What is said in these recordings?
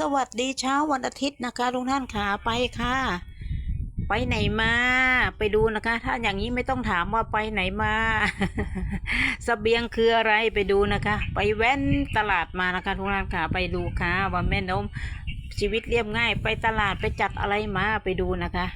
สวัสดีเช้าวันอาทิตย์นะคะทุกท่านขาไปค่ะ ไปไหนมา ไปดูนะคะ ถ้าอย่างนี้ไม่ต้องถามว่าไปไหนมาสเบียงคืออะไรไปดูนะคะ ไปแว่นตลาดมานะคะทุกท่านขาไปดูค่ะว่าแม่นมชีวิตเรียบง่าย ไปตลาดไปจัดอะไรมาไปดูนะคะ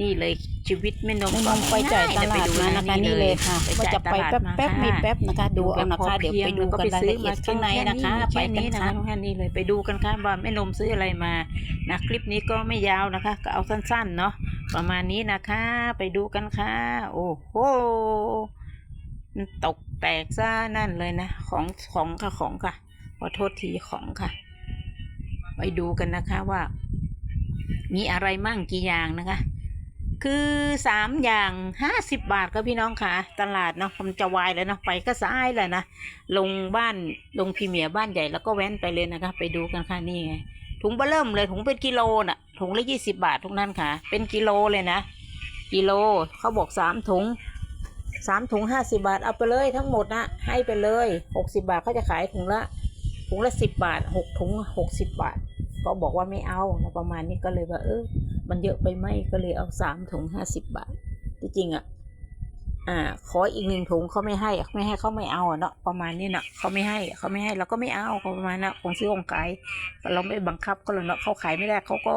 นี่เลยชีวิตแม่นมแม่นมไปจ่ายตลาดมานะคะนี่เลยค่ะว่าจะไปแป๊บแป๊บๆมีแป๊บนะคะ ดูเอานะคะเดี๋ยวไปดูกันรายละเอียดข้างในนะคะ ไปไปกักันนค่ะค่ะทุกท่านนี่เลยไปดูกันค่ะว่าแม่นมซื้ออะไรมานะคลิปนี้ก็ไม่ยาวนะคะ ก็เอาสั้นๆเนาะประมาณนี้นะคะ ไปดูกันค่ะ โอ้โหมันตกแตกซะนั่นเลยนะ ของของค่ะของค่ะ ขอโทษทีของค่ะ ไปดูกันนะคะว่า มีอะไรมั่งกี่อย่างนะคะ คือสามอย่างห้าสิบบาทครับพี่น้องค่ะ ตลาดเนาะผมจะวายแล้วเนาะไปก็ซ้ายเลยนะลงบ้านลงพรีเมียบ้านใหญ่แล้วก็แว้นไปเลยนะคะ ไปดูกันค่ะนี่ไงถุงเบอร์เริ่มเลยถุงเป็นกิโลน่ะถุงละยี่สิบาททุกนั้นค่ะ เป็นกิโลเลยนะ กิโลเขาบอกสามถุงสามถุงห้าสิบาท เอาไปเลยทั้งหมดนะให้ไปเลยหกสิบาทเขาจะขายถุงละถุงละสิบบาทหกถุงหกสิบบาท ก็บอกว่าไม่เอานะประมาณนี้ก็เลยว่าเออ มันเยอะไปไหมก็เลยเอาสามถุงห้าสิบบาท ที่จริงอะ อ่า ขออีกหนึ่งถุงเขาไม่ให้ไม่ให้เขาไม่เอาเนาะประมาณนี้เนาะเขาไม่ให้เขาไม่ให้เราก็ไม่เอาเขาประมาณนั้นของซื้อของขายเราไม่บังคับก็เลยเนาะเขาขายไม่ได้เขาก็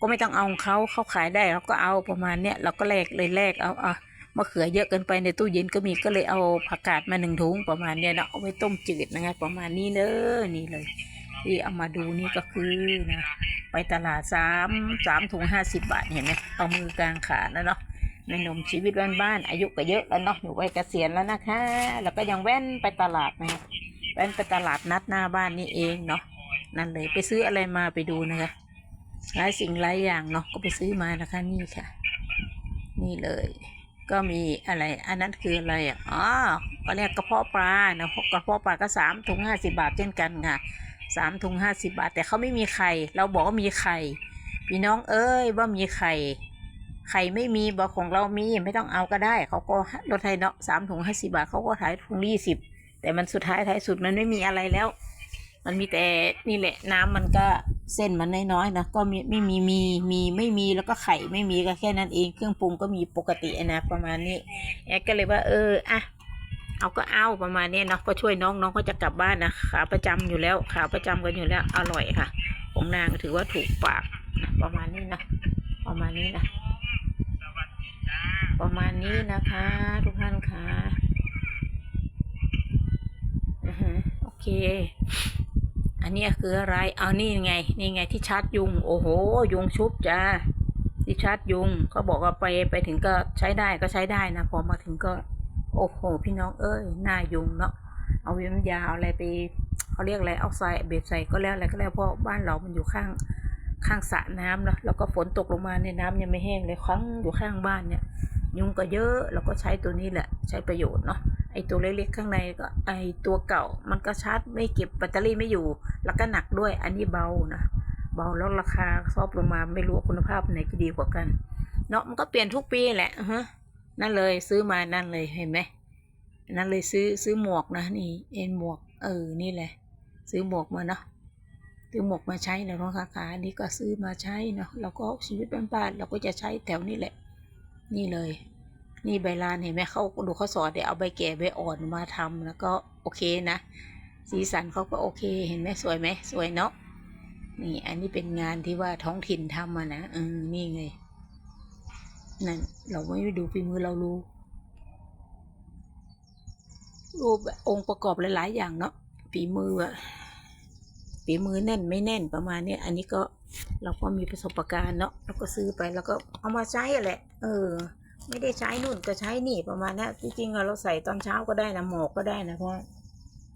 ก็ไม่ต้องเอาของเขาเขาขายได้เราก็เอาประมาณเนี้ยเราก็แลกเลยแลกเอาอะมะเขือเยอะเกินไปในตู้เย็นก็มีก็เลยเอาผักกาดมาหนึ่งถุงประมาณเนี้ยเนาะเอาไว้ต้มจืดนะคะประมาณนี้เนอะนี่เลย ที่เอามาดูนี่ก็คือนะไปตลาดสามสามถุงห้าสิบบาทเห็นไหมเอามือกลางขาแล้วเนาะในนมชีวิตบ้านๆอายุก็เยอะแล้วเนาะอยู่วัยเกษียณแล้วนะคะ แล้วก็ยังแว่นไปตลาดนะแว่นไปตลาดนัดหน้าบ้านนี่เองเนาะนั่นเลยไปซื้ออะไรมาไปดูนะคะหลายสิ่งหลายอย่างเนาะก็ไปซื้อมานะคะนี่ค่ะ นี่เลย ก็มีอะไร อันนั้นคืออะไรอะอ๋อก็เรียกกระเพาะปลานะกระเพาะปลาก็สามถุงห้าสิบาทเช่นกันค่ะ สามถุงห้าสิบบาท แต่เขาไม่มีไข่เราบอกว่ามีไข่พี่น้องเอ้ยว่ามีไข่ไข่ไม่มีบอกของเรามีไม่ต้องเอาก็ได้ เขาก็ลดให้เนาะสามถุงห้าสิบาทเขาก็ขายถุงยี่สิบแต่มันสุดท้ายท้ายสุดมันไม่มีอะไรแล้ว มันมีแต่นี่แหละน้ำมันก็เส้นมันน้อยๆนะก็มีไม่มีมีมีไม่มีแล้วก็ไข่ไม่มีก็แค่นั้นเองเครื่องปรุงก็มีปกตินะประมาณนี้แอดก็เลยว่าเอออะ เอาก็เอาประมาณนี้เนาะก็ช่วยน้องน้องก็จะกลับบ้านนะขาประจำอยู่แล้วขาประจำกันอยู่แล้วอร่อยค่ะ ของนางถือว่าถูกปากนะประมาณนี้นะประมาณนี้นะประมาณนี้นะคะ ทุกท่านค่ะอือฮึโอเค อันนี้คืออะไรเอานี่ไง นี่ไงที่ชาร์จยุง โอ้โห ยุงชุบจ้าที่ชาร์จยุงเขาบอกว่าไปไปถึงก็ใช้ได้ก็ใช้ได้นะพอมาถึงก็ โอ้โห พี่น้องเอ้ยหน้ายุงเนาะเอาวิมยาเอาอะไรไปเขาเรียกอะไรเอาใส่เบ็ดใส่ก็แล้วอะไรก็แล้วเพราะบ้านเรามันอยู่ข้างข้างสระน้ำเนาะแล้วก็ฝนตกลงมาในน้ำยังไม่แห้งเลยครั้งอยู่ข้างบ้านเนี่ย ยุงก็เยอะเราก็ใช้ตัวนี้แหละใช้ประโยชน์เนาะไอตัวเล็กๆข้างในก็ไอตัวเก่ามันก็ชาร์จไม่เก็บแบตเตอรี่ไม่อยู่ แล้วก็หนักด้วยอันนี้เบานะเบาแล้วราคาซอบลงมาไม่รู้คุณภาพไหนจะดีกว่ากันเนาะมันก็เปลี่ยนทุกปีแหละฮะ นั่นเลยซื้อมานั่นเลยเห็นไหมนั่นเลยซื้อซื้อหมวกนะนี่เอ็นหมวกเออนี่แหละ ซื้อหมวกมาเนาะซื้อหมวกมาใช้แล้วเนาะค่ะขาอันนี้ก็ซื้อมาใช้เนาะแล้วก็ชีวิตบ้านๆเราก็จะใช้แถวนี้แหละ นี่เลย นี่ใบลานเห็นไหมเขาดูเขาสอนเดี๋ยวเอาใบแก่ใบอ่อนมาทำแล้วก็โอเคนะ สีสันเขาก็โอเคเห็นไหมสวยไหมสวยเนาะนี่อันนี้เป็นงานที่ว่าท้องถิ่นทำมานะเอืมนี่ไง นั่น เราไม่ดูฝีมือเรารู้ รูปองค์ประกอบหลายๆ อย่างเนาะฝีมืออะฝีมือแน่นไม่แน่นประมาณเนี้ยอันนี้ก็เราก็มีประสบการณ์เนาะเราก็ซื้อไปแล้วก็เอามาใช้อะแหละ เออ ไม่ได้ใช้นู่นก็ใช้นี่ประมาณนั้นจริงๆเราใส่ตอนเช้าก็ได้นะหมอกก็ได้นะเพราะ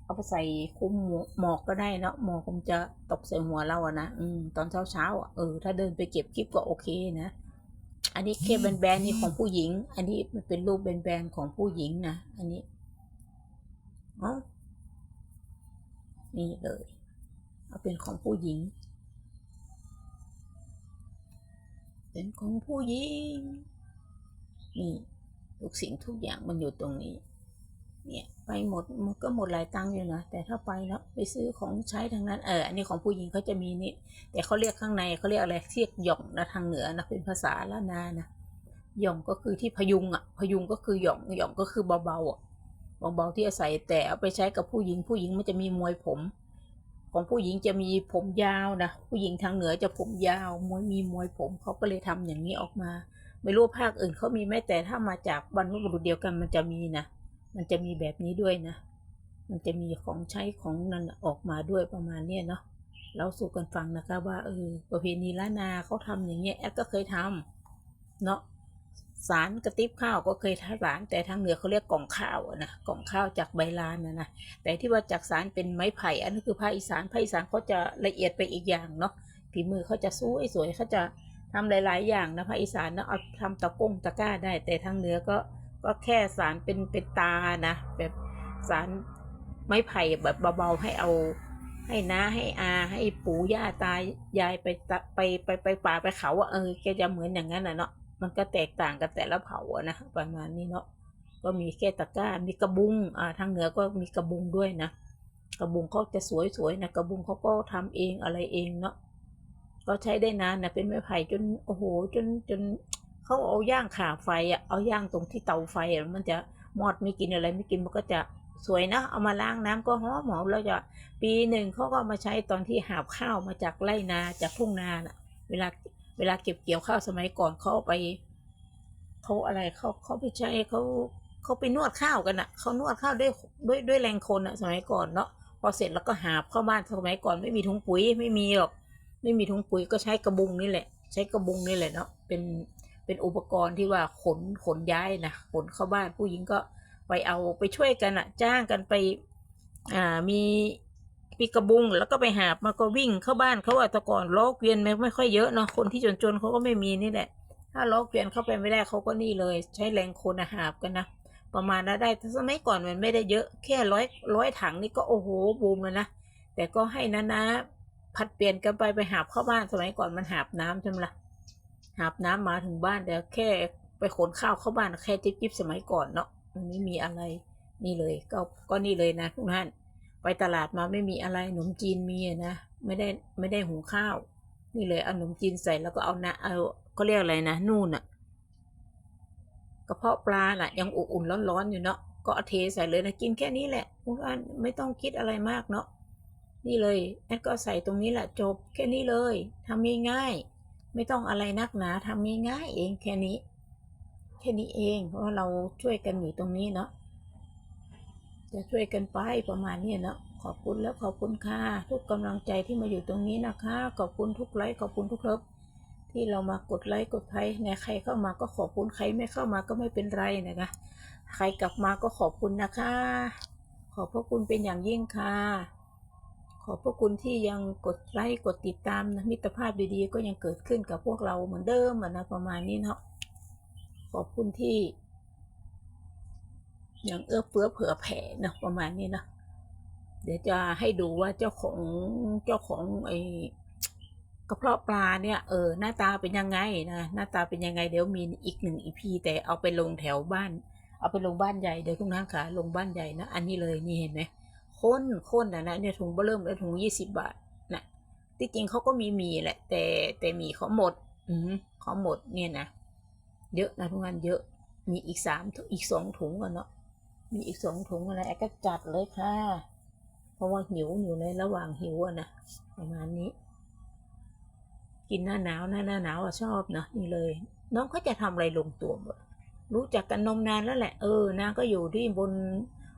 เอาไปใส่คุมหมอกก็ได้เนาะหมอกมันจะตกใส่หัวเราอะนะอืมตอนเช้าเช้าๆอะเออถ้าเดินไปเก็บกิ๊บก็โอเคนะ อันนี้แค่แบนๆนี่ของผู้หญิง อันนี้มันเป็นรูปแบนๆของผู้หญิงนะ อันนี้อ๋อนี่เลย เอาเป็นของผู้หญิง เป็นของผู้หญิง นี่ทุกสิ่งทุกอย่างมันอยู่ตรงนี้ เนี่ย หมดมันก็หมดหลายตังค์อยู่นะแต่ถ้าไปแล้วไปซื้อของใช้ทางนั้นเอออันนี้ของผู้หญิงเขาจะมีนี่ แต่เขาเรียกข้างในเขาเรียกอะไรเรียกหย่องนะทางเหนือนะเป็นภาษาล้านนานะหย่องก็คือที่พยุงอะพยุงก็คือหย่องหย่องก็คือเบาๆอะเบาๆที่อาศัยแต่เอาไปใช้กับผู้หญิงผู้หญิงมันจะมีมวยผม ของผู้หญิงจะมีผมยาวนะผู้หญิงทางเหนือจะผมยาวมวยมีมวยผมเขาก็เลยทำอย่างนี้ออกมา ไม่รู้ภาคอื่นเขามีไหมแต่ถ้ามาจากบรรพบุรุษเดียวกันมันจะมีนะ มันจะมีแบบนี้ด้วยนะ มันจะมีของใช้ของนั้นออกมาด้วยประมาณเนี้ยเนาะเราสู่กันฟังนะคะว่าเออประเพณีล้านนาเขาทำอย่างเงี้ยแอดก็เคยทำเนาะสารกระติบข้าวก็เคยทำสารแต่ทางเหนือเขาเรียกกล่องข้าวนะกล่องข้าวจากใบลานนะนะแต่ที่ว่าจากสารเป็นไม้ไผ่อันนั้นคือภาคอีสานภาคอีสานเขาจะละเอียดไปอีกอย่างเนาะฝีมือเขาจะสวยสวยเขาจะทำหลาย ๆ อย่างนะภาคอีสานเนาะเอาทำตะกงตะกร้าได้ แต่ทางเหนือก็ ก็แค่สารเป็นเป็นตานะแบบสารไม้ไผ่แบบเบาๆให้เอา ให้น้าให้อาให้ปู่ย่าตายายไปไปไปไปป่าไปเขาอะเออแกจะเหมือนอย่างนั้นอะเนาะมันก็แตกต่างกันแต่ละเผ่านะประมาณนี้เนาะก็มีแค่ตะก้ามีกระบุงอ่าทางเหนือก็มีกระบุงด้วยนะกระบุงเขาจะสวยๆนะกระบุงเขาก็ทำเองอะไรเองเนาะก็ใช้ได้นานนะเป็นไม้ไผ่จนโอ้โหจนจน เขาเอาย่างขาไฟอะเอาย่างตรงที่เตาไฟอะมันจะมอดไม่กินอะไรไม่กินมันก็จะสวยนะ เอามาล้างน้ำก็หอมหอมแล้วจะปีหนึ่งเขาก็มาใช้ตอนที่หาบข้าวมาจากไร่นาจากทุ่งนาน่ะ เวลาเวลาเก็บเกี่ยวข้าวสมัยก่อนเขาเอาไปเขาอะไรเขาเขาไปใช้เขาเขาไปนวดข้าวกันอะเขานวดข้าวด้วยด้วยด้วยแรงคนอะสมัยก่อนเนาะพอเสร็จแล้วก็หาบเข้าบ้านสมัยก่อนไม่มีถุงปุ๋ยไม่มีหรอก ไม่มีถุงปุ๋ยก็ใช้กระบุงนี่แหละ ใช้กระบุงนี่แหละเนาะเป็น เป็นอุปกรณ์ที่ว่าขนขนย้ายนะขนเข้าบ้านผู้หญิงก็ไปเอาไปช่วยกันอะจ้างกันไปอ่ามีมีกระบุงแล้วก็ไปหาบมาก็วิ่งเข้าบ้านเขาว่าแต่ก่อนล้อเกวียนไม่ไม่ค่อยเยอะเนาะคนที่จนๆเขาก็ไม่มีนี่แหละ ถ้าล้อเกวียนเข้าไปไม่ได้เขาก็นี่เลย ใช้แรงคนอะหาบกันนะประมาณนั้นได้สมัยก่อนมันไม่ได้เยอะแค่ร้อยร้อยถังนี่ก็โอ้โหบูมเลยนะแต่ก็ให้นะนะผัดเปลี่ยนกันไปไปหาบเข้าบ้านสมัยก่อนมันหาบน้ำใช่ไหมล่ะ หาบน้ำมาถึงบ้านแต่แค่ไปขนข้าวเข้าบ้านแค่จิ๊บๆสมัยก่อนเนาะมันไม่มีอะไรนี่เลย ก็ก็นี่เลยนะทุกท่านไปตลาดมาไม่มีอะไรขนมจีนมีนะไม่ได้ไม่ได้หุงข้าว นี่เลยเอาขนมจีนใส่แล้วก็เอานะเอาเขาเรียกอะไรนะนู่นอะกระเพาะปลาน่ะ ยังอุ่นๆร้อนๆอยู่เนาะก็เอาเทใส่เลยนะกินแค่นี้แหละทุกท่านไม่ต้องคิดอะไรมากเนาะนี่เลยแอดก็ใส่ตรงนี้แหละจบแค่นี้เลยทำง่ายๆ ไม่ต้องอะไรนักหนาทำง่ายๆเองแค่นี้ แค่นี้เองเพราะเราช่วยกันอยู่ตรงนี้เนาะจะช่วยกันไปประมาณนี้เนาะขอบคุณแล้วขอบคุณค่ะทุกกำลังใจที่มาอยู่ตรงนี้นะคะ ขอบคุณทุกไลค์ขอบคุณทุกเลิฟที่เรามากดไลค์กดไลค์เนี่ยใครเข้ามาก็ขอบคุณใครไม่เข้ามาก็ไม่เป็นไรนะคะ ใครกลับมาก็ขอบคุณนะคะ ขอบพระคุณเป็นอย่างยิ่งค่ะ ขอบพระคุณที่ยังกดไลค์กดติดตามนะมิตรภาพดีๆ ก็ยังเกิดขึ้นกับพวกเราเหมือนเดิมนะประมาณนี้เนาะขอบคุณที่ ยังเอื้อเฟื้อเผื่อแผ่นะประมาณนี้นะเดี๋ยวจะให้ดูว่าเจ้าของเจ้าของไอ้กระเพาะปลาเนี่ยเออหน้าตาเป็นยังไงนะหน้าตาเป็นยังไงเดี๋ยวมีอีกหนึ่งอีพีแต่เอาไปลงแถวบ้าน เอาไปลงบ้านใหญ่เดี๋ยวทุกท่านค่ะลงบ้านใหญ่นะอันนี้เลยนี่เห็นไหม ข้นข้นนะนะเนี่ยถุงเบอร์เริ่มแล้วถุงยี่สิบบาทนะที่จริงเขาก็มีมีแหละ แต่แต่มีเขาหมด อืมเขาหมดเนี่ยนะเยอะนะทุกท่านเยอะ มีอีกสามอีกสองถุงกันเนาะมีอีกสองถุงอะไรแอก็จัดเลยค่ะ เพราะว่าหิวอยู่ในระหว่างหิวอะนะประมาณนี้ กินหน้าหนาวหน้าหน้าหนาวอะชอบนะนี่เลย น้องเขาจะทำอะไรลงตัวหมดรู้จักกันนมนานแล้วแหละ เออนางก็อยู่ที่บน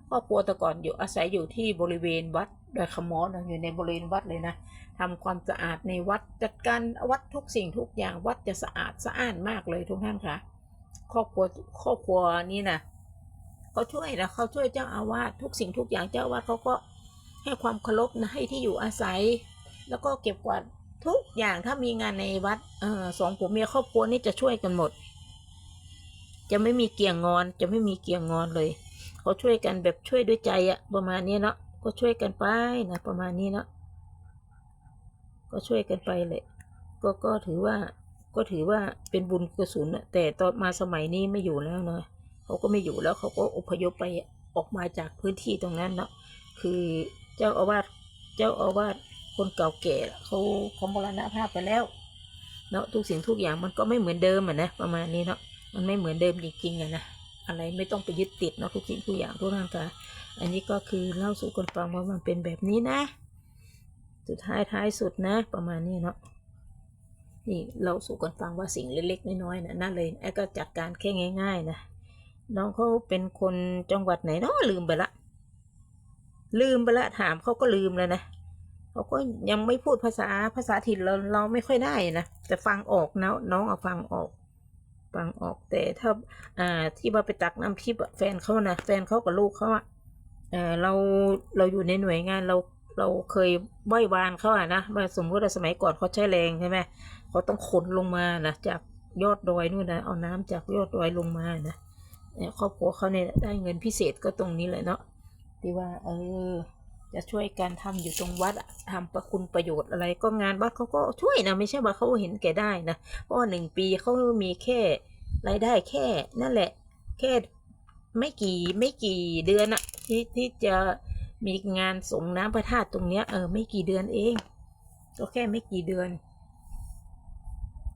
ครอบครัวแต่ก่อนอยู่อาศัยอยู่ที่บริเวณวัดดอยขมอนอยู่ในบริเวณวัดเลยนะทำความสะอาดในวัดจัดการวัดทุกสิ่งทุกอย่างวัดจะสะอาดสะอ้านมากเลยทุกท่านค่ะครอบครัวครอบครัวนี้นะเขาช่วยนะเขาช่วยเจ้าอาวาสทุกสิ่งทุกอย่างเจ้าอาวาสเขาก็ให้ความเคารพนะให้ที่อยู่อาศัย แล้วก็เก็บกวาดทุกอย่างถ้ามีงานในวัดออสองผัวเมียครอบครัวนี่จะช่วยกันหมด จะไม่มีเกี่ยงงอนจะไม่มีเกี่ยงงอนเลย เขาช่วยกันแบบช่วยด้วยใจอะประมาณนี้เนาะก็ช่วยกันไปนะประมาณนี้เนาะก็ช่วยกันไปเลยก็ก็ถือว่าก็ถือว่าเป็นบุญกุศลนะแต่ตอนมาสมัยนี้ไม่อยู่แล้วเนาะเขาก็ไม่อยู่แล้วเขาก็อพยพไปออกมาจากพื้นที่ตรงนั้นเนาะคือเจ้าอาวาสเจ้าอาวาสคนเก่าแก่เขาเขามรณภาพไปแล้วเนาะทุกสิ่งทุกอย่างมันก็ไม่เหมือนเดิมอะนะประมาณนี้เนาะมันไม่เหมือนเดิมจริงๆอะนะ อะไรไม่ต้องไปยึดติดเนาะทุกสิ่งทุกอย่างทุกร่างกายอันนี้ก็คือเล่าสู่กันฟังว่ามันเป็นแบบนี้นะ สุดท้ายท้ายสุดนะ ประมาณนี้เนาะนี่เราสู่กันฟังว่าสิ่งเล็กๆน้อยๆนะนั่นเลยไอ้ก็จัดการแค่ง่าย ๆ นะน้องเขาเป็นคนจังหวัดไหนเนาะลืมไปละ ลืมไปละถามเขาก็ลืมแล้วนะเขาก็ยังไม่พูดภาษาภาษาถิ่นเราเราไม่ค่อยได้นะแต่ฟังออกนะน้องเอาฟังออก ฟังออกแต่ถ้าอ่าที่ว่าไปตักน้ำทิพย์แฟนเขานะแฟนเขากับลูกเขาอะเออเราเราอยู่ในหน่วยงานเราเราเคยไหว้วานเขาอะนะว่าสมมติว่าสมัยก่อนเขาใช้แรงใช่ไหมเขาต้องขนลงมานะจากยอดดอยนู่นนะเอาน้ำจากยอดดอยลงมานะเนี่ยครอบครัวเขาเนี่ยได้เงินพิเศษก็ตรงนี้เลยเนาะที่ว่าเออ จะช่วยกันทำอยู่ตรงวัดทำประคุณประโยชน์อะไร ก็งานวัดเขาก็ช่วยนะไม่ใช่ว่าเขาเห็นแก่ได้นะเพราะว่าหนึ่งปีเขามีแค่รายได้แค่ นั่นแหละ แค่ไม่กี่ไม่กี่เดือนอะที่ที่จะมีงานส่งน้ำพระธาตุตรงเนี้ยเออไม่กี่เดือนเองก็แค่ไม่กี่เดือน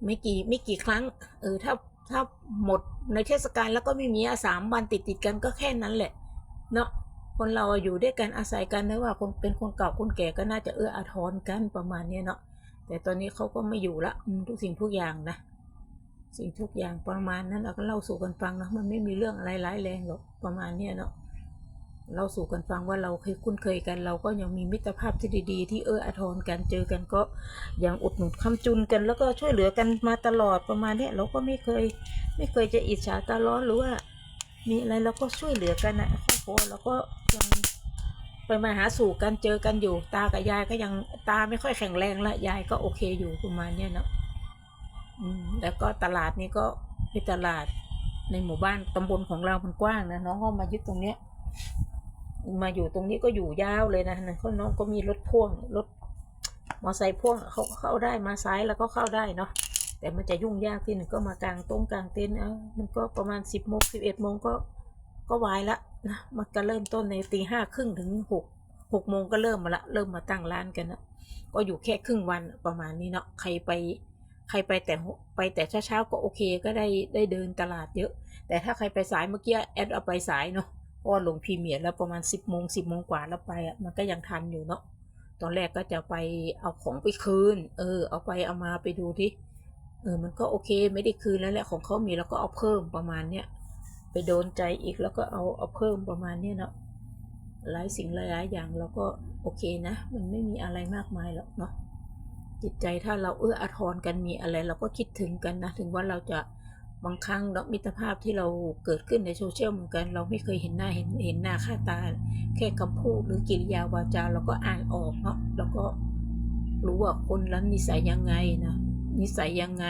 ไม่กี่ไม่กี่ครั้ง เออถ้าถ้าหมดในเทศกาลแล้วก็ไม่มีอะสามวันติดติดกันก็แค่นั้นแหละ เนาะ คนเราอยู่ด้วยกันอาศัยกันนะว่าคนเป็นคนเก่าคนแก่ก็น่าจะเอื้ออาทรกันประมาณเนี้ยเนาะแต่ตอนนี้เขาก็ไม่อยู่ละทุกสิ่งทุกอย่างนะสิ่งทุกอย่างประมาณนั้นเราก็เล่าสู่กันฟังนะมันไม่มีเรื่องอะไรร้ายแรงหรอกประมาณเนี้ยเนาะเราสู่กันฟังว่าเราเคยคุ้นเคยกัน เราก็ยังมีมิตรภาพที่ดีๆ ที่เอื้ออาทรกันเจอกันก็อย่างอุดหนุนคำจุนกันแล้วก็ช่วยเหลือกันมาตลอดประมาณเนี้เราก็ไม่เคย ไม่เคยจะอิจฉาตาร้อนหรือว่า มีอะไรเราก็ช่วยเหลือกันนะครอบครัวเราก็ ยังไปมาหาสู่กันเจอกันอยู่ ตากับยายก็ยังตาไม่ค่อยแข็งแรงละยายก็โอเคอยู่ประมาณเนี้ยเนาะอืมแล้วก็ตลาดนี้ก็เป็นตลาดในหมู่บ้านตำบลของเรามันกว้างนะน้องก็มายึดตรงเนี้ย มาอยู่ตรงนี้ก็อยู่ยาวเลยนะนะเขาน้องก็มีรถพ่วงรถมอไซค์พ่วงเขาเข้าได้มาซ้ายแล้วก็เข้าได้เนาะแต่มันจะยุ่งยากที่หนึ่งก็มากลางตรงกลางเต็นท์เอ้ามันก็ประมาณสิบโมงสิบเอ็ดโมงก็ก็วายละ นะมันก็เริ่มต้นในตีห้าครึ่งถึงหกหกโมงก็เริ่มมาละ เริ่มมาตั้งร้านกันนะก็อยู่แค่ครึ่งวันประมาณนี้เนาะใครไป ใครไปแต่ไปแต่เช้าๆก็โอเคก็ได้ได้เดินตลาดเยอะ แต่ถ้าใครไปสายเมื่อกี้แอดเอาไปสายเนาะเพราะว่าลงพรีเมียร์แล้วประมาณสิบโมงสิบโมงกว่าแล้วไปอะมันก็ยังทันอยู่เนาะตอนแรกก็จะไปเอาของไปคืน เออ เอาไปเอามาไปดูที่เออ มันก็โอเค ไม่ได้คืนแล้วแหละของเขามีแล้วก็เอาเพิ่มประมาณเนี้ย ไปโดนใจอีกแล้วก็เอาเอาเพิ่มประมาณเนี้ยเนาะหลายสิ่งหลายอย่างเราก็โอเคนะ มันไม่มีอะไรมากมายหรอกเนาะจิตใจถ้าเราเอื้ออาทรกันมีอะไร เราก็คิดถึงกันนะ ถึงว่าเราจะบางครั้งเนาะมิตรภาพที่เราเกิดขึ้นในโซเชียลเหมือนกัน เราไม่เคยเห็นหน้าเห็นเห็นหน้าค่าตา แค่คำพูดหรือกิริยาวาจาเราก็อ่านออกเนาะแล้วก็รู้ว่าคนนั้นนิสัยยังไงนะนิสัยยังไง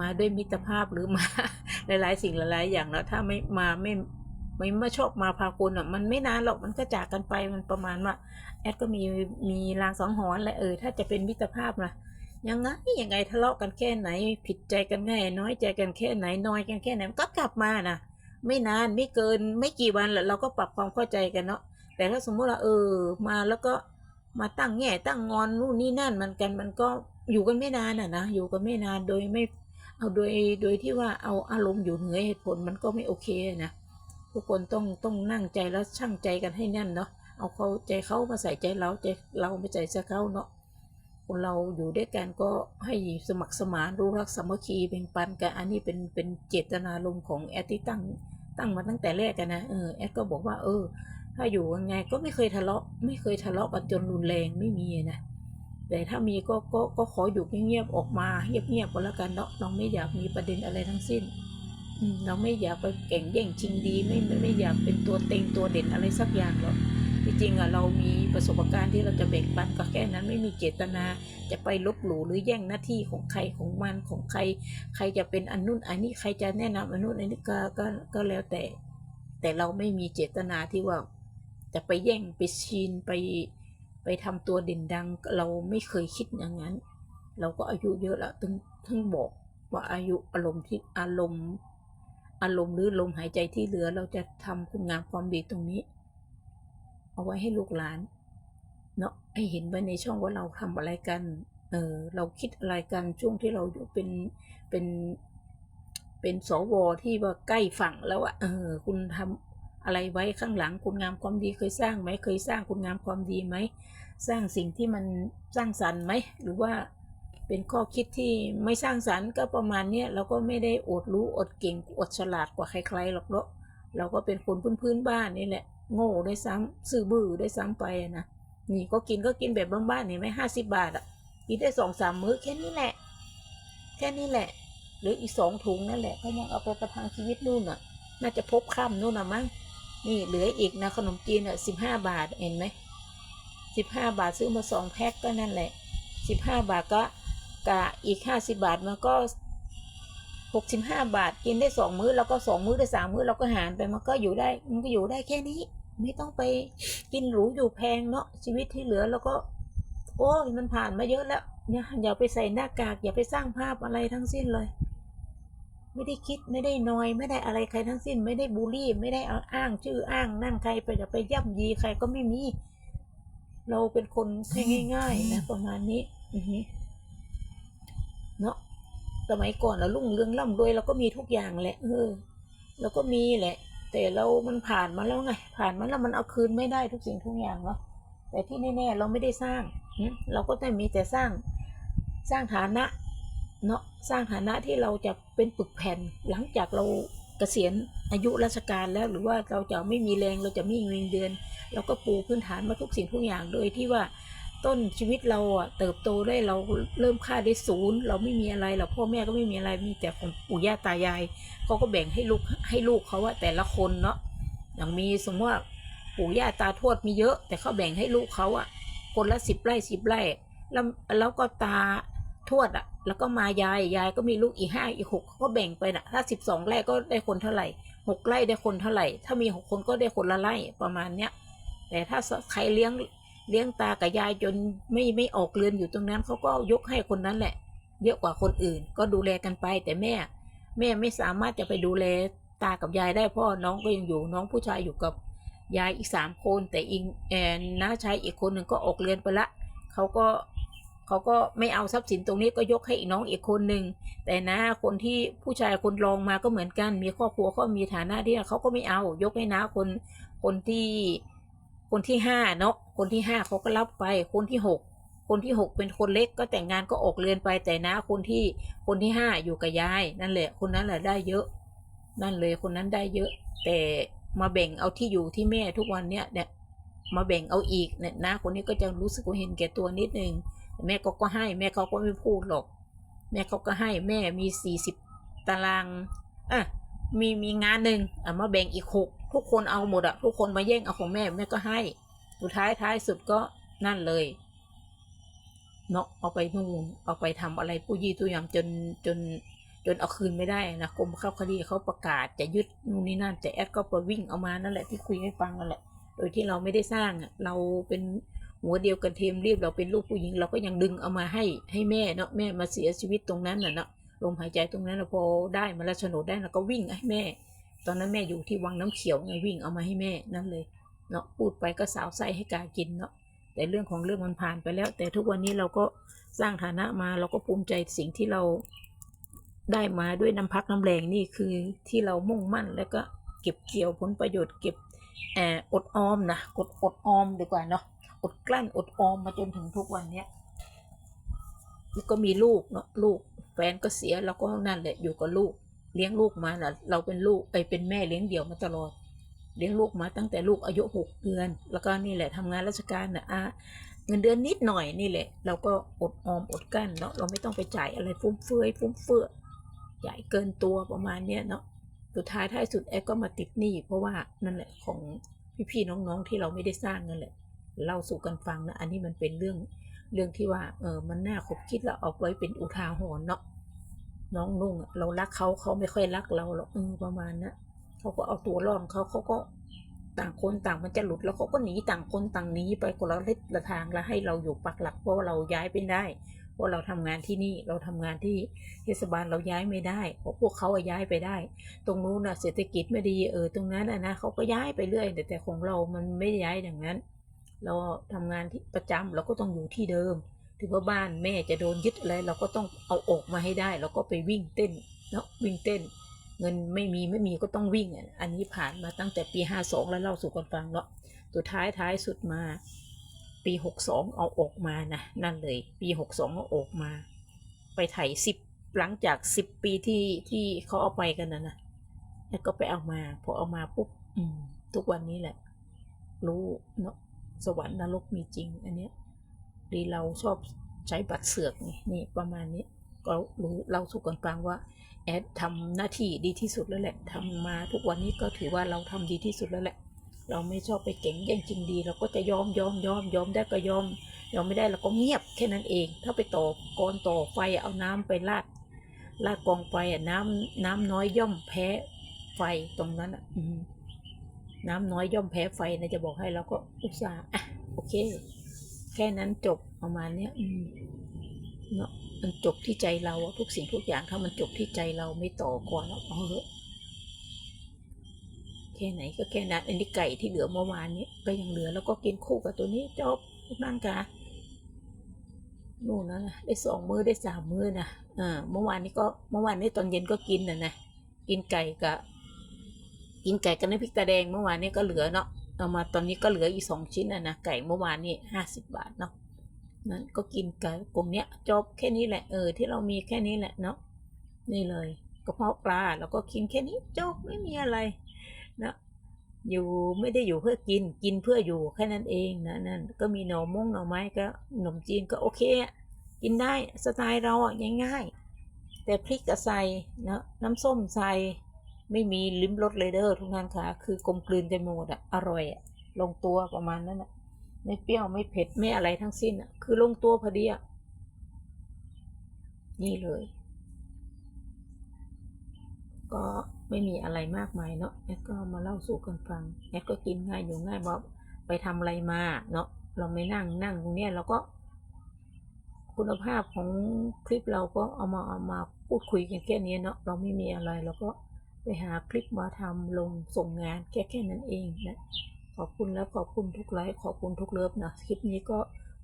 มาด้วยมิตรภาพหรือมาหลายๆ สิ่งหลายๆอย่างแล้วถ้าไม่มาไม่ไม่มาชอบมาพากลอะมันไม่นานหรอกมันก็จากกันไปมันประมาณว่าแอดก็มีมีรางสังหรณ์แหละเออถ้าจะเป็นมิตรภาพนะยังไงยังไงทะเลาะกันแค่ไหน ผิดใจกันแค่ไหนน้อยใจกันแค่ไหนน้อยกันแค่ไหนก็กลับมานะไม่นานไม่เกินไม่กี่วันแหละเราก็ปรับความเข้าใจกันเนาะแต่ถ้าสมมติว่าเออ มาแล้วก็มาตั้งแง่ตั้งงอนนู่นนี่นั่นมันกันมันก็อยู่กันไม่นานอะนะอยู่กันไม่นานโดยไม่ เอาโดยโดยที่ว่าเอาอารมณ์อยู่เหนือเหตุผลมันก็ไม่โอเคนะทุกคนต้องต้องนั่งใจแล้วช่างใจกันให้แน่นเนาะเอาเขาใจเขามาใส่ใจเราใจเราไม่ใจเขาเนาะคนเราอยู่ด้วยกันก็ให้สมัครสมานรู้รักสามัคคีเป็นปันกันอันนี้เป็นเป็นเจตนารมของแอดที่ตั้งตั้งมาตั้งแต่แรกกันนะเออแอดก็บอกว่าเออ ถ้าอยู่ยังไงก็ไม่เคยทะเลาะไม่เคยทะเลาะกันจนรุนแรงไม่มีนะ แต่ถ้ามีก็ก็ก็ขออยู่เงียบๆออกมาเงียบๆก็แล้วกันเนาะเราไม่อยากมีประเด็นอะไรทั้งสิ้นเราไม่อยากไปแข่งแย่งชิงดีไม่ไม่ไม่อยากเป็นตัวเต็งตัวเด่นอะไรสักอย่างหรอกที่จริงอะเรามีประสบการณ์ที่เราจะแบ่งปันก็แค่นั้นไม่มีเจตนาจะไปลบหลู่หรือแย่งหน้าที่ของใครของมันของใคร ใครจะเป็นอันนู้นอันนี้ใครจะแนะนำอันนู้นอันนี้ก็ก็ก็แล้วแต่ แต่เราไม่มีเจตนาที่ว่าจะไปแย่งไปชินไป ไปทำตัวเด่นดังเราไม่เคยคิดอย่างนั้น เราก็อายุเยอะแล้วถึงถึงบอกว่าอายุอารมณ์ที่อารมณ์ อารมณ์หรือลมหายใจที่เหลือเราจะทำคุณงามความดีตรงนี้ เอาไว้ให้ลูกหลาน เนาะให้เห็นไว้ในช่องว่าเราทำอะไรกัน เออเราคิดอะไรกันช่วงที่เราอยู่เป็นเป็นเป็นสวที่ว่าใกล้ฝั่งแล้วอะเออ คุณทำอะไรไว้ข้างหลัง คุณงามความดีเคยสร้างไหมเคยสร้างคุณงามความดีไหม สร้างสิ่งที่มันสร้างสรรค์ไหมหรือว่าเป็นข้อคิดที่ไม่สร้างสรรค์ก็ประมาณนี้เราก็ไม่ได้อดรู้อดเก่งอดฉลาดกว่าใครๆหรอกเนาะเราก็เป็นคนพื้นพื้นๆบ้านนี่แหละ โง่ได้ซ้ำซื่อบื้อได้ซ้ำไปนะนี่ก็กินก็กินแบบบ้านๆเห็นไหมห้าสิบบาทอะกินได้สองสามมื้อแค่นี้แหละ แค่นี้แหละ หรืออีกสองถุงนั่นแหละเขายังเอาไปประทังชีวิตนู่นน่ะ น่าจะพบค่ำนู่นน่ะมั้งนี่เหลืออีกนะขนมจีนอะสิบห้าบาทเห็นไหม สิบห้าบาทซื้อมาสองแพ็คก็นั่นแหละสิบห้าบาทก็กะอีกห้าสิบาทมันก็หกสิบห้าบาทกินได้สองมื้อแล้วก็สองมื้อได้สามมื้อเราก็หารไปมันก็อยู่ได้มันก็อยู่ได้แค่นี้ ไม่ต้องไปกินหรูอยู่แพงเนาะชีวิตที่เหลือแล้วก็ โอ้ยมันผ่านมาเยอะแล้วอย่าอย่าไปใส่หน้ากาก อย่าไปสร้างภาพอะไรทั้งสิ้นเลย ไม่ได้คิดไม่ได้นอยไม่ได้อะไรใครทั้งสิ้น ไม่ได้บูลลี่ ไม่ได้เอาอ้างชื่ออ้างนั่นใครไปจะไปย่ำยีใครก็ไม่มี เราเป็นคนแค่ง่ายๆนะประมาณนี้อือฮึเนาะสมัยก่อนเราลุ่งเรืองร่ำรวยเราก็มีทุกอย่างแหละเออเราก็มีแหละ แต่เรามันผ่านมาแล้วไง ผ่านมาแล้วมันเอาคืนไม่ได้ทุกสิ่งทุกอย่างเนาะแต่ที่แน่ๆเราไม่ได้สร้างหึเราก็ได้มีแต่สร้างสร้างฐานะเนาะสร้างฐานะที่เราจะเป็นปึกแผ่นหลังจากเรา เกษียณอายุราชการแล้วหรือว่าเราจะไม่มีแรงเราจะไม่มีเงินเดือน เราก็ปูพื้นฐานมาทุกสิ่งทุกอย่างโดยที่ว่าต้นชีวิตเราอะเติบโตได้เราเริ่มค่าได้ศูนย์เราไม่มีอะไรเราพ่อแม่ก็ไม่มีอะไรมีแต่ของปู่ย่าตายายเขาก็แบ่งให้ลูกให้ลูกเขาว่าแต่ละคนเนาะอย่างมีสมมติว่าปู่ย่าตาทวดมีเยอะ แต่เขาแบ่งให้ลูกเขาอะ คนละสิบไร่สิบไร่แล้วแล้วก็ตา ทวดอะแล้วก็มายายยายก็มีลูกอีกห้าอีกหกเขาก็แบ่งไปนะถ้าสิบสองไร่ก็ได้คนเท่าไหร่หกไร่ได้คนเท่าไหร่ ถ้ามีหกคนก็ได้คนละไร่ประมาณเนี้ยแต่ถ้าใครเลี้ยงเลี้ยงตากับยายจนไม่ไม่ออกเรือนอยู่ตรงนั้นเขาก็ยกให้คนนั้นแหละ เยอะกว่าคนอื่น ก็ดูแลกันไป แต่แม่ แม่ไม่สามารถจะไปดูแลตากับยายได้เพราะน้องก็ยังอยู่น้องผู้ชายอยู่กับยายอีกสามคน แต่อีกแอนน้าชายอีกคนหนึ่งก็ออกเรือนไปละเขาก็ เขาก็ไม่เอาทรัพย์สินตรงนี้ก็ยกให้อีกน้องอีกคนหนึ่งแต่นะคนที่ผู้ชายคนรองมาก็เหมือนกัน มีครอบครัวเขามีฐานะที่เขาก็ไม่เอายกให้น้าคนคนที่คนที่ห้าเนาะคนที่ห้าเขาก็รับไป คนที่หกคนที่หกเป็นคนเล็กก็แต่งงานก็ออกเรือนไปแต่นะคนที่คนที่ห้าอยู่กับยาย นั่นแหละ คนนั้นแหละได้เยอะ นั่นเลยคนนั้นได้เยอะ แต่มาแบ่งเอาที่อยู่ที่แม่ทุกวันเนี้ยเนี่ยมาแบ่งเอาอีกเนี่ยนะ คนนี้ก็จะรู้สึกว่าเห็นแก่ตัวนิดนึง แต่แม่ก็ก็ให้ แม่เขาก็ไม่พูดหรอก แม่เขาก็ให้แม่มีสี่สิบตารางอะมีมีงานหนึ่งอะมาแบ่งอีกหกทุกคนเอาหมดอะทุกคนมาแย่งเอาของแม่แม่ก็ให้สุดท้ายท้ายสุดก็นั่นเลยเนาะเอาไปนู่นเอาไปทำอะไรผู้ยี่ตัวยำจนจนจนเอาคืนไม่ได้นะกรมข้าคดีเขาประกาศจะยึดนู่นนี่นั่นแต่แอดก็ไปวิ่งเอามานั่นแหละที่คุยให้ฟังนั่นแหละ โดยที่เราไม่ได้สร้างอะเราเป็น หัวเดียวกันเทมเรียบเราเป็นลูกผู้หญิง เราก็ยังดึงเอามาให้ให้แม่เนาะแม่มาเสียชีวิตตรงนั้นน่ะเนาะลมหายใจตรงนั้นเราพอได้มาแล้วโฉนดได้เราก็วิ่งให้แม่ ตอนนั้นแม่อยู่ที่วังน้ำเขียวไงวิ่งเอามาให้แม่นั่นเลยเนาะพูดไปก็สาวไส้ให้กากินเนาะแต่เรื่องของเรื่องมันผ่านไปแล้ว แต่ทุกวันนี้เราก็สร้างฐานะมาเราก็ภูมิใจสิ่งที่เราได้มาด้วยน้ำพักน้ำแรงนี่คือที่เรามุ่งมั่นแล้วก็เก็บเกี่ยวผลประโยชน์เก็บแอบอดออมนะกดอดออมดีกว่าเนาะ อดกลั้นอดออมมาจนถึงทุกวันเนี้ยแล้วก็มีลูกเนาะลูก แฟนก็เสียเราก็นั่นแหละอยู่กับลูก เลี้ยงลูกมาน่ะเราเป็นลูกไปเป็นแม่เลี้ยงเดี่ยวมาตลอด เลี้ยงลูกมาตั้งแต่ลูกอายุหกเดือน แล้วก็นี่แหละทำงานราชการนะอะเงินเดือนนิดหน่อยนี่แหละ เราก็อดออมอดกลั้นเนาะเราไม่ต้องไปจ่ายอะไรฟุ่มเฟือยฟุ่มเฟือยใหญ่เกินตัวประมาณเนี้ยเนาะสุดท้ายท้ายสุดแอก็มาติดหนี้เพราะว่านั่นแหละของพี่ๆน้องๆที่เราไม่ได้สร้างนั่นแหละ เล่าสู่กันฟังนะอันนี้มันเป็นเรื่องเรื่องที่ว่าเออมันน่าคบคิดแล้วเอาไว้เป็นอุทาหรณ์เนาะน้องนุ่งเรารักเขาเขาไม่ค่อยรักเราหรอกเออประมาณนะเขาก็เอาตัวรอดเขาเขาก็ต่างคนต่างมันจะหลุดแล้วเขาก็หนีต่างคนต่างหนีไปคนละทิศละทางแล้วให้เราอยู่ปักหลักเพราะว่าเราย้ายไปได้เพราะเราทำงานที่นี่เราทำงานที่เทศบาลเราย้ายไม่ได้เพราะพวกเขาอะย้ายไปได้ ตรงนู้นนะเศรษฐกิจไม่ดีเออตรงนั้นอะนะเขาก็ย้ายไปเรื่อยแต่แต่ของเรามันไม่ย้ายอย่างนั้น เราทำงานที่ประจำเราก็ต้องอยู่ที่เดิม ถึงว่าบ้านแม่จะโดนยึดอะไรเราก็ต้องเอาออกมาให้ได้ เราก็ไปวิ่งเต้นเนาะวิ่งเต้น เงินไม่มีไม่มีก็ต้องวิ่งอันนี้ผ่านมาตั้งแต่ปีห้าสองแล้วเล่าสู่กันฟังเนาะสุดท้ายท้ายสุดมา ปีหกสองเอาออกมานะนั่นเลย ปีหกสองเอาออกมา ไปไถ่สิบหลังจากสิบปีที่ที่เขาเอาไปกันนะนะแล้วก็ไปเอามาพอเอามาปุ๊บทุกวันนี้แหละ รู้เนาะ สวรรค์นรกมีจริง อันเนี้ยดีเราชอบใช้บัตรเสือกนี่นี่ประมาณนี้ก็รู้เราสู่กันฟังว่าแอดทำหน้าที่ดีที่สุดแล้วแหละทำมาทุกวันนี้ก็ถือว่าเราทำดีที่สุดแล้วแหละ เราไม่ชอบไปเก่งแย่งจริงดี เราก็จะยอมยอมยอมยอมได้ก็ยอมยอมไม่ได้เราก็เงียบแค่นั้นเอง ถ้าไปต่อกรต่อไฟเอาน้ำไปลาดลาดกองไฟอะน้ำน้ำน้อยย่อมแพ้ไฟตรงนั้นอะ น้ำน้อยย่อมแพ้ไฟนะจะบอกให้เราก็อุตส่าห์อะโอเค แค่นั้นจบประมาณเนี้ยเนาะมันจบที่ใจเราทุกสิ่งทุกอย่างถ้ามันจบที่ใจเราไม่ต่อก่อนแล้วเอาเถอะแค่ไหนก็แค่นั้นอันนี้ไก่ที่เหลือเมื่อวานนี้ก็ยังเหลือแล้วก็กินคู่กับตัวนี้จบนั่งกานู่นนะนะได้สองมือได้สามมือนะอ่าเมื่อวานนี้ก็เมื่อวานนี้ตอนเย็นก็กินนะนะกินไก่กับ กินไก่กับน้ำพริกตาแดงเมื่อวานนี้ก็เหลือเนาะเอามาตอนนี้ก็เหลืออีกสองชิ้นนะนะไก่เมื่อวานนี้ห้าสิบบาทเนาะนั้นก็กินไกับกลุ่มเนี้ยจบแค่นี้แหละเออที่เรามีแค่นี้แหละเนาะนี่เลยกระเพาะปลาแล้วก็กินแค่นี้จบไม่มีอะไรนะอยู่ไม่ได้อยู่เพื่อกินกินเพื่ออยู่แค่นั้นเองนะนั่นก็มีหน่อมุ้งหน่อไม้ก็ขนมจีนก็โอเคกินได้สไตล์เราอะง่ายๆแต่พริกใส่นะน้ำส้มใส่ ไม่มีลิ้มรสเลยเด้อทุกท่านค่ะคือกลมกลืนกันหมดอะอร่อยอะลงตัวประมาณนั้นอะไม่เปรี้ยวไม่เผ็ดไม่อะไรทั้งสิ้นอะคือลงตัวพอดีอะนี่เลย ก็ไม่มีอะไรมากมายเนาะแอดก็มาเล่าสู่กันฟังแอดก็กินง่ายอยู่ง่ายบอกไปทำอะไรมาเนาะเราไม่นั่งนั่งตรงเนี้ยเราก็คุณภาพของคลิปเราก็เอามาเอามาพูดคุยกันแค่นี้เนาะเราไม่มีอะไรเราก็ ไปหาคลิปมาทำลงส่งงานแค่แค่นั้นเองนะ ขอบคุณแล้วขอบคุณทุกไลค์ขอบคุณทุกเลิฟนะคลิปนี้ก็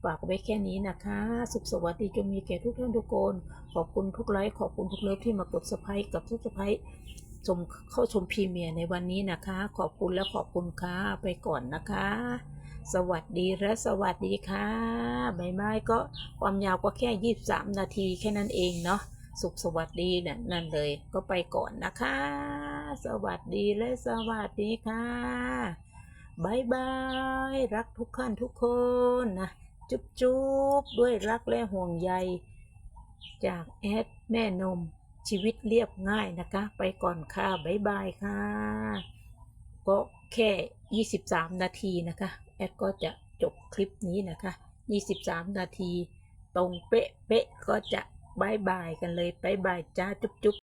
ฝากไว้แค่นี้นะคะ สุขสวัสดีจงมีแก่ทุกท่านทุกคน ขอบคุณทุกไลค์ขอบคุณทุกเลิฟที่มากดสไครต์กับทุกสไครต์ชมเข้าชมพรีเมียร์ในวันนี้นะคะ ขอบคุณและขอบคุณค่ะไปก่อนนะคะ สวัสดีและสวัสดีค่ะใบไม้ก็ความยาวก็แค่ 23 นาทีแค่นั้นเองเนาะ สุขสวัสดีเนี่ยนั่นเลยก็ไปก่อนนะคะ สวัสดีและสวัสดีค่ะบายบาย รักทุกท่านทุกคนนะ จุ๊บจุ๊บด้วยรักและห่วงใย จากแอดแม่นมชีวิตเรียบง่ายนะคะ ไปก่อนค่ะบายบายค่ะ ก็แค่ 23 นาทีนะคะ แอดก็จะจบคลิปนี้นะคะ 23 นาที ตรงเป๊ะเป๊ะๆก็จะ บายบายกันเลยบายบายจ้าจุ๊บจุ๊บ